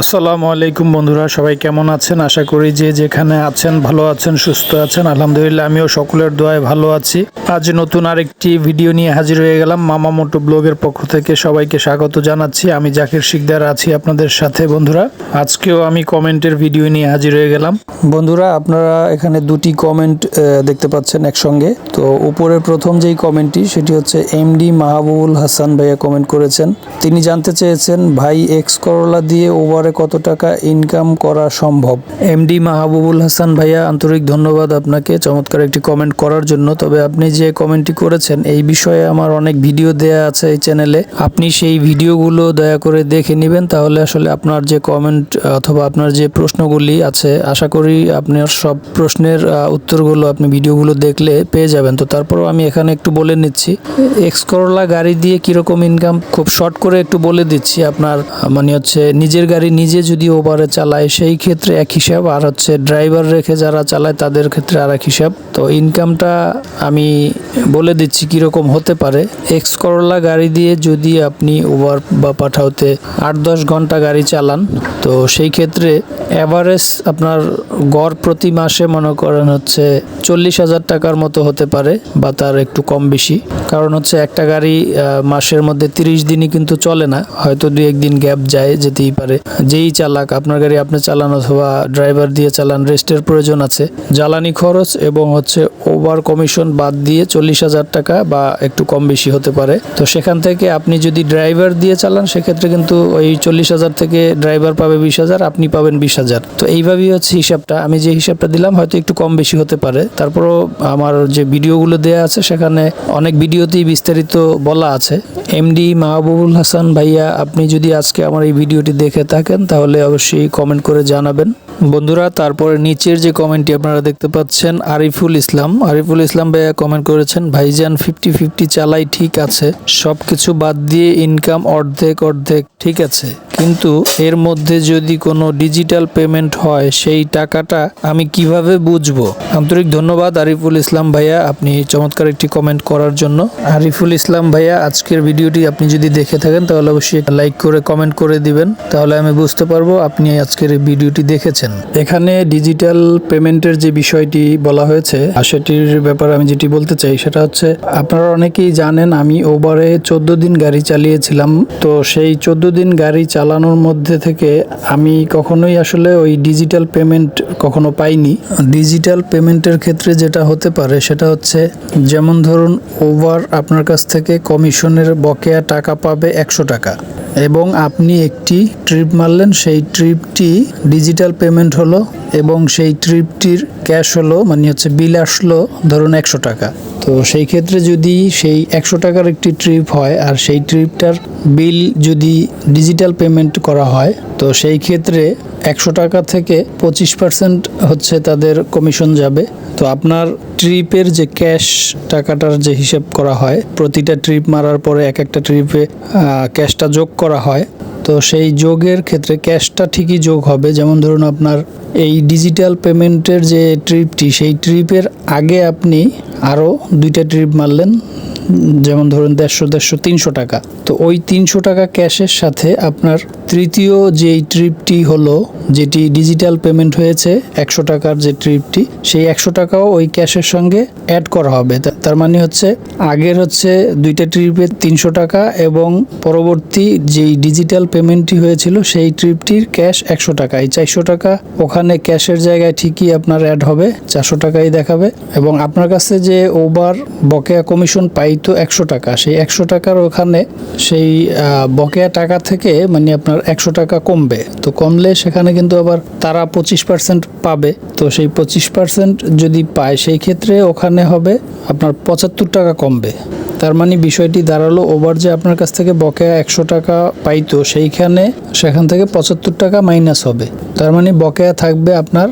আসসালামু আলাইকুম বন্ধুরা, সবাই কেমন আছেন? আশা করি যে যেখানে আছেন ভালো আছেন, সুস্থ আছেন। আলহামদুলিল্লাহ, আমিও সকলের দোয়ায় ভালো আছি। আজ নতুন আরেকটি ভিডিও নিয়ে হাজির হয়ে গেলাম। মামা মোটো ব্লগের পক্ষ থেকে সবাইকে স্বাগত জানাচ্ছি। আমি জাকির শিকদার আছি আপনাদের সাথে বন্ধুরা। আজকেও আমি কমেন্টের ভিডিও নিয়ে হাজির হয়ে গেলাম। বন্ধুরা, আপনারা এখানে দুটি কমেন্ট দেখতে পাচ্ছেন একসঙ্গে। তো উপরের প্রথম যেই কমেন্টটি, সেটি হচ্ছে এমডি মাহবুবুল হাসান ভাইয়া কমেন্ট করেছেন। তিনি জানতে চেয়েছেন, ভাই এক্স করলা দিয়ে ওভারে কত টাকা ইনকাম করা সম্ভব? এমডি মাহবুবুল হাসান ভাইয়া, আন্তরিক ধন্যবাদ আপনাকে। চমৎকার একটি কমেন্ট করার জন্য। তবে আপনি যে কমেন্টটি করেছেন, এই বিষয়ে আমার অনেক ভিডিও দেয়া আছে এই চ্যানেলে আপনি সেই ভিডিওগুলো দয়া করে দেখে নেবেন, তাহলে আসলে আপনার যে কমেন্ট অথবা আপনার যে প্রশ্নগুলি আছে, আশা করি আপনার সব প্রশ্নের উত্তরগুলো আপনি ভিডিওগুলো দেখলে পেয়ে যাবেন। তো তারপরও আমি এখানে একটু বলে নিচ্ছি। এক্স করলা গাড়ি দিয়ে কীরকম ইনকাম খুব শর্ট করে একটু বলে দিচ্ছি। আপনার মানে হচ্ছে নিজের গাড়ি নিজে যদি ওভারে চালায়, সেই ক্ষেত্রে এক হিসাব। আর হচ্ছে ড্রাইভার রেখে যারা চালায়, তাদের ক্ষেত্রে আর এক হিসাব। তো ইনকামটা আমি বলে দিচ্ছি কীরকম হতে পারে। এক্স করলা গাড়ি দিয়ে যদি আপনি ওভার বা পাঠাওতে আট দশ ঘণ্টা গাড়ি চালান, তো সেই ক্ষেত্রে অ্যাভারেজ আপনার গড় প্রতি মাসে মনে করেন হচ্ছে চল্লিশ হাজার টাকার মতো হতে পারে বা তার একটু কম বেশি। কারণ হচ্ছে একটা গাড়ি মাসের মধ্যে তিরিশ দিনই কিন্তু চলে না। হয়তো দু একদিন গ্যাপ যায় যেতেই পারে। যেই চালাক, আপনার গাড়ি আপনি চালান অথবা ড্রাইভার দিয়ে চালান রেস্টের প্রয়োজন আছে। জ্বালানি খরচ এবং হচ্ছে ওভার কমিশন বাদ দিয়ে চল্লিশ হাজার টাকা বা একটু কম বেশি হতে পারে। তো সেখান থেকে আপনি যদি ড্রাইভার দিয়ে চালান, সেক্ষেত্রে কিন্তু ওই চল্লিশ হাজার থেকে ড্রাইভার পাবে বিশ হাজার, আপনি পাবেন বিশ হাজার। তো এইভাবেই হচ্ছে হিসাবটা। আমি যে হিসাবটা দিলাম, হয়তো একটু কম বেশি হতে পারে। তারপরও আমার যে ভিডিওগুলো দেয়া আছে, সেখানে অনেক ভিডিওতেই বিস্তারিত বলা আছে। এমডি মাহবুবুল হাসান ভাইয়া, আপনি যদি আজকে আমার এই ভিডিওটি দেখে থাকেন তাহলে অবশ্যই কমেন্ট করে জানাবেন। বন্ধুরা, তারপরে নিচের যে কমেন্টটি আপনারা দেখতে পাচ্ছেন, আরিফুল ইসলাম। আরিফুল ইসলাম ভাইয়া কমেন্ট করেছেন, ভাইজান ফিফটি ফিফটি চালাই ঠিক আছে সব কিছু বাদ দিয়ে ইনকাম অর্ধেক অর্ধেক ঠিক আছে। কিন্তু এর মধ্যে যদি কোনো ডিজিটাল পেমেন্ট হয়, সেই টাকাটা আমি কীভাবে বুঝব? আন্তরিক ধন্যবাদ আরিফুল ইসলাম ভাইয়া, আপনি চমৎকার একটি কমেন্ট করার জন্য। আরিফুল ইসলাম ভাইয়া, আজকের ভিডিওটি আপনি যদি দেখে থাকেন, তাহলে অবশ্যই লাইক করে কমেন্ট করে দিবেন। তাহলে আমি বুঝতে পারব আপনি আজকের ভিডিওটি দেখেছেন। এখানে ডিজিটাল পেমেন্টের যে বিষয়টি বলা হয়েছে সেটির ব্যাপারে আমি যেটি বলতে চাই সেটা হচ্ছে, আপনারা অনেকেই জানেন আমি ওবারে চোদ্দ দিন গাড়ি চালিয়েছিলাম। তো সেই চোদ্দ দিন গাড়ি চালানোর মধ্যে থেকে আমি কখনোই আসলে ওই ডিজিটাল পেমেন্ট কখনো পাইনি। ডিজিটাল পেমেন্টের ক্ষেত্রে যেটা হতে পারে সেটা হচ্ছে, যেমন ধরুন ওভার আপনার কাছ থেকে কমিশনের বকেয়া টাকা পাবে একশো টাকা, এবং আপনি একটি ট্রিপ মারলেন, সেই ট্রিপটি ডিজিটাল পেমেন্ট হলো এবং সেই ট্রিপটির ক্যাশ হলো মানে হচ্ছে বিল আসলো, ধরুন একশো টাকা। তো সেই ক্ষেত্রে যদি সেই একশো টাকার একটি ট্রিপ হয় আর সেই ট্রিপটার বিল যদি ডিজিটাল পেমেন্ট করা হয়, তো সেই ক্ষেত্রে একশো টাকা থেকে পঁচিশ পার্সেন্ট হচ্ছে তাদের কমিশন যাবে। তো আপনার ট্রিপের যে ক্যাশ টাকাটার যে হিসেব করা হয়, প্রতিটা ট্রিপ মারার পরে এক একটা ট্রিপে ক্যাশটা যোগ করা হয়। তো সেই যোগের ক্ষেত্রে ক্যাশটা ঠিকই যোগ হবে। যেমন ধরুন আপনার এই ডিজিটাল পেমেন্টের যে ট্রিপটি সেই ট্রিপের আগে আপনি আরও দুইটা ট্রিপ মারলেন, যেমন ধরুন দেড়শো দেড়শো, তিনশো টাকা। তো ওই তিনশো টাকা ক্যাশের সাথে আপনার তৃতীয় যেই ট্রিপটি হলো, যেটি ডিজিটাল পেমেন্ট হয়েছে, একশো টাকার যে ট্রিপটি, সেই একশো টাকাও ওই ক্যাশের সঙ্গে অ্যাড করা হবে। তার মানে হচ্ছে আগের হচ্ছে দুইটা ট্রিপে তিনশো টাকা এবং পরবর্তী যেই ডিজিটাল পেমেন্টটি হয়েছিল, সেই ট্রিপটির ক্যাশ একশো টাকা। এই চারশো টাকা ওখানে ক্যাশের জায়গায় ঠিকই আপনার অ্যাড হবে, চারশো টাকাই দেখাবে এবং আপনার কাছে যে ওভার বকেয়া কমিশন পাইতো একশো টাকা। সেই একশো টাকার ওখানে সেই বকেয়া টাকা থেকে মানে আপনার একশো টাকা কমবে। তো কমলে সেখানে কিন্তু আবার তারা পঁচিশ পার্সেন্ট পাবে। তো সেই পঁচিশ পার্সেন্ট যদি পায়, সেই ক্ষেত্রে ওখানে হবে আপনার পঁচাত্তর টাকা কমবে। তার মানে বিষয়টি দাঁড়াল ওভার যে আপনার কাছ থেকে বকেয়া একশো টাকা পাইতো, সেইখানে সেখান থেকে পঁচাত্তর টাকা মাইনাস হবে। তার মানে বকেয়া থাকবে আপনার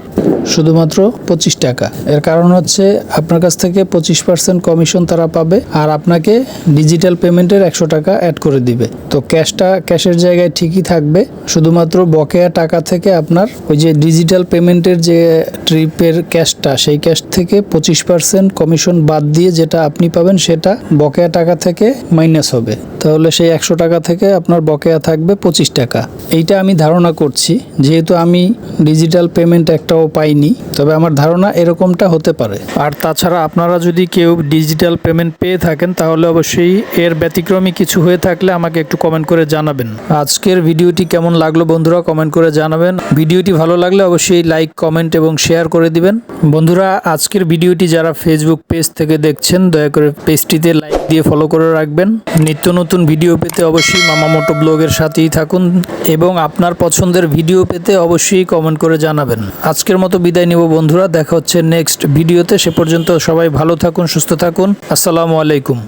শুধুমাত্র পঁচিশ টাকা। এর কারণ হচ্ছে আপনার কাছ থেকে পঁচিশ পার্সেন্ট কমিশন তারা পাবে আর আপনাকে ডিজিটাল পেমেন্টের একশো টাকা অ্যাড করে দিবে। তো ক্যাশটা ক্যাশের জায়গায় ঠিকই থাকবে। শুধুমাত্র বকেয়া টাকা থেকে আপনার ওই যে ডিজিটাল পেমেন্টের যে ট্রিপের ক্যাশটা সেই ক্যাশ থেকে পঁচিশ পার্সেন্ট কমিশন বাদ দিয়ে যেটা আপনি পাবেন সেটা বকেয়া টাকা থেকে মাইনাস হবে। তাহলে সেই একশো টাকা থেকে আপনার বকেয়া থাকবে পঁচিশ টাকা। এইটা আমি ধারণা করছি। যেহেতু আমি ডিজিটাল পেমেন্ট একটাও পাইনি, তবে আমার ধারণা এরকমটা হতে পারে। আর তাছাড়া আপনারা যদি কেউ ডিজিটাল পেমেন্ট পেয়ে থাকেন, তাহলে অবশ্যই এর ব্যতিক্রমী কিছু হয়ে থাকলে আমাকে একটু কমেন্ট করে জানাবেন। আজকের ভিডিওটি কেমন লাগল বন্ধুরা, কমেন্ট করে জানাবেন। ভিডিওটি ভালো লাগলে অবশ্যই লাইক, কমেন্ট এবং শেয়ার করে দিবেন। বন্ধুরা, আজকের ভিডিওটি যারা ফেসবুক পেজ থেকে দেখছেন, দয়া করে পেজটিতে লাইক দিয়ে ফলো করে রাখবেন। নিত্য নতুন ভিডিও পেতে অবশ্যই মামা মোটো ব্লগের সাথেই থাকুন এবং আপনার পছন্দের ভিডিও পেতে অবশ্যই কমেন্ট করে জানাবেন। আজকের মতো বিদায় নিব বন্ধুরা, দেখা হচ্ছে নেক্সট ভিডিওতে সে পর্যন্ত সবাই ভালো থাকুন, সুস্থ থাকুন। আসসালামু আলাইকুম।